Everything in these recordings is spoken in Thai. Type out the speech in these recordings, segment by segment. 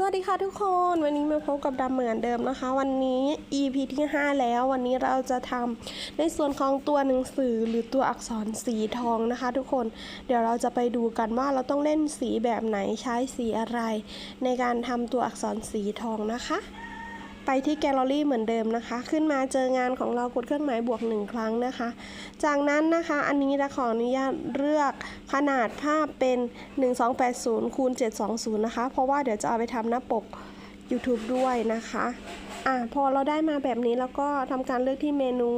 สวัสดีค่ะทุกคนวันนี้มาพบกับดำเหมือนเดิมนะคะ วันนี้ EP ที่ 5 แล้ว วันนี้เราจะทำในส่วนของตัวหนังสือหรือตัวอักษรสีทองนะคะ ทุกคนเดี๋ยวเราจะไปดูกันว่าเราต้องเล่นสีแบบไหนใช้สีอะไร ในการทำตัวอักษรสีทองนะคะ ไปที่แกลเลอรี่เหมือนเดิมนะคะ ขึ้นมาเจองานของเรากดเครื่องหมายบวกหนึ่งครั้งนะคะ จากนั้นนะคะอันนี้เราขออนุญาตเลือกขนาดภาพเป็น 1280คูณ720 นะคะ เพราะว่าเดี๋ยวจะเอาไปทำหน้าปก YouTube ด้วยนะคะอะพอเราได้มาแบบนี้แล้วก็ทำการเลือกที่เมนู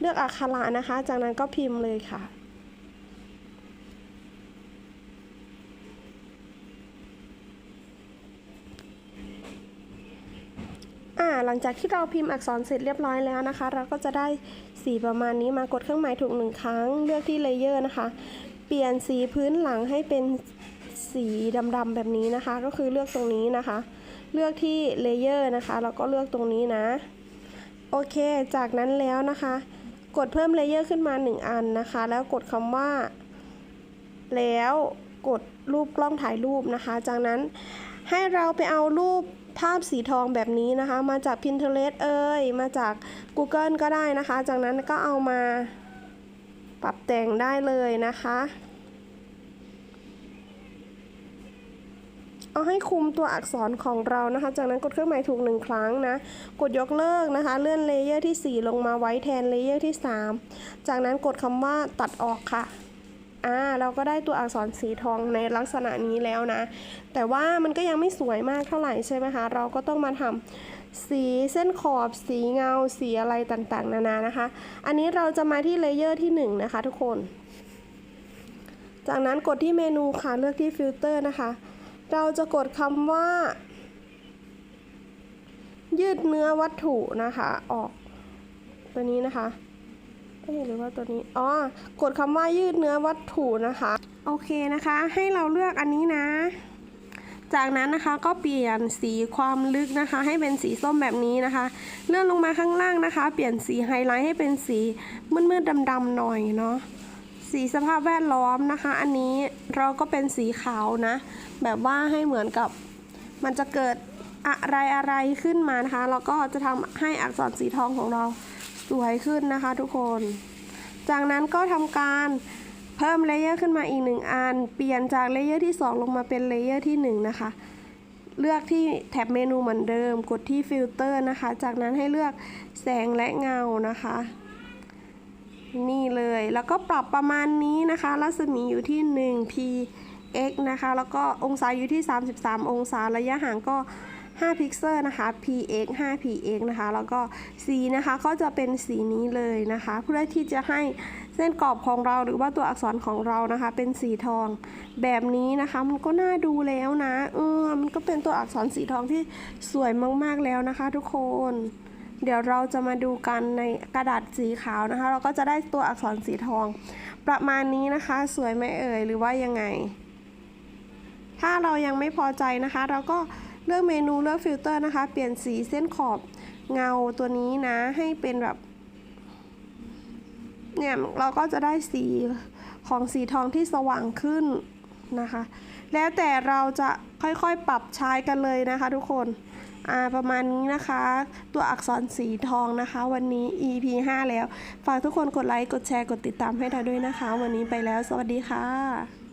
เลือกอักขระนะคะ จากนั้นก็พิมพ์เลยค่ะ หลังจากที่เราพิมพ์อักษรเสร็จเรียบร้อยแล้วนะคะ เราก็จะได้สีประมาณนี้มากดเครื่องหมายถูกหนึ่งครั้ง เลือกที่เลเยอร์นะคะ เปลี่ยนสีพื้นหลังให้เป็นสีดำๆแบบนี้นะคะ ก็คือเลือกตรงนี้นะคะ เลือกที่เลเยอร์นะคะแล้วก็เลือกตรงนี้นะ โอเค จากนั้นแล้วนะคะ กดเพิ่มเลเยอร์ขึ้นมา 1 อันนะคะ แล้วกดคำว่า แล้วกดรูปกล้องถ่ายรูปนะคะ จากนั้นให้เราไปเอารูป ภาพสีทองแบบนี้นะคะ มาจาก Pinterest เอ่ยมาจาก Google ก็ได้นะคะ จากนั้นก็เอามาปรับแต่งได้เลยนะคะ เอาให้คุมตัวอักษรของเรานะคะ จากนั้นกดเครื่องหมายถูกหนึ่งครั้งนะ กดยกเลิกนะคะ เลื่อนเลเยอร์ที่ 4 ลงมาไว้แทนเลเยอร์ที่ 3 จากนั้นกดคำว่าตัดออกค่ะ อ่าเราก็ได้ตัวอักษรสีทองในลักษณะนี้แล้วนะ แต่ว่ามันก็ยังไม่สวยมากเท่าไหร่ใช่ไหมคะ เราก็ต้องมาทำสีเส้นขอบสีเงา สีอะไรต่างๆ นานานะคะ อันนี้เราจะมาที่เลเยอร์ที่ 1 นะคะทุกคน จากนั้นกดที่เมนูค่ะเลือกที่ฟิลเตอร์นะคะ เราจะกดคำว่า ยืดเนื้อวัตถุนะคะออกตัวนี้นะคะ เอ๊หรือว่าตัวนี้ อ๋อ กดคำว่ายืดเนื้อวัตถุนะคะ โอเคนะคะ ให้เราเลือกอันนี้นะ จากนั้นนะคะก็เปลี่ยนสีความลึกนะคะ ให้เป็นสีส้มแบบนี้นะคะ เลื่อนลงมาข้างล่างนะคะ เปลี่ยนสีไฮไลท์ให้เป็นสีมืดๆดำๆหน่อยเนาะ สีสภาพแวดล้อมนะคะ อันนี้เราก็เป็นสีขาวนะ แบบว่าให้เหมือนกับมันจะเกิดอะไรอะไรขึ้นมานะคะ แล้วก็จะทำให้อักษรสีทองของเรา สวยขึ้นนะคะทุกคน จากนั้นก็ทำการเพิ่มเลเยอร์ขึ้นมาอีกหนึ่งอัน เปลี่ยนจากเลเยอร์ที่ 2 ลงมาเป็นเลเยอร์ที่ 1 นะคะ เลือกที่แท็บเมนูเหมือนเดิม กดที่ฟิลเตอร์นะคะ จากนั้นให้เลือกแสงและเงานะคะ นี่เลย แล้วก็ปรับประมาณนี้นะคะ รัศมีอยู่ที่ 1 px นะคะ แล้วก็องศาอยู่ที่ 33 องศา ระยะห่างก็ 5 พิกเซลนะคะ px 5 px นะคะ แล้วก็สีนะคะก็จะเป็นสีนี้เลยนะคะ เพื่อที่จะให้เส้นกรอบของเราหรือว่าตัวอักษรของเรานะคะ เป็นสีทองแบบนี้นะคะ มันก็น่าดูแล้วนะเออมันก็เป็นตัวอักษรสีทองที่สวยมากๆแล้วนะคะ ทุกคน เดี๋ยวเราจะมาดูกันในกระดาษสีขาวนะคะ เราก็จะได้ตัวอักษรสีทอง ประมาณนี้นะคะ สวยไหมเอ่ยหรือว่ายังไง ถ้าเรายังไม่พอใจนะคะ เราก็ เลือกเมนูเลือกฟิลเตอร์นะคะ เปลี่ยนสีเส้นขอบเงาตัวนี้นะให้เป็นแบบ เนี่ยเราก็จะได้สีของสีทองที่สว่างขึ้นนะคะ แล้วแต่เราจะค่อยๆปรับใช้กันเลยนะคะทุกคนประมาณนี้นะคะ ตัวอักษรสีทองนะคะ วันนี้ EP 5 แล้ว ฝากทุกคนกดไลค์ กดแชร์ กดติดตามให้เราด้วยนะคะ วันนี้ไปแล้ว สวัสดีค่ะ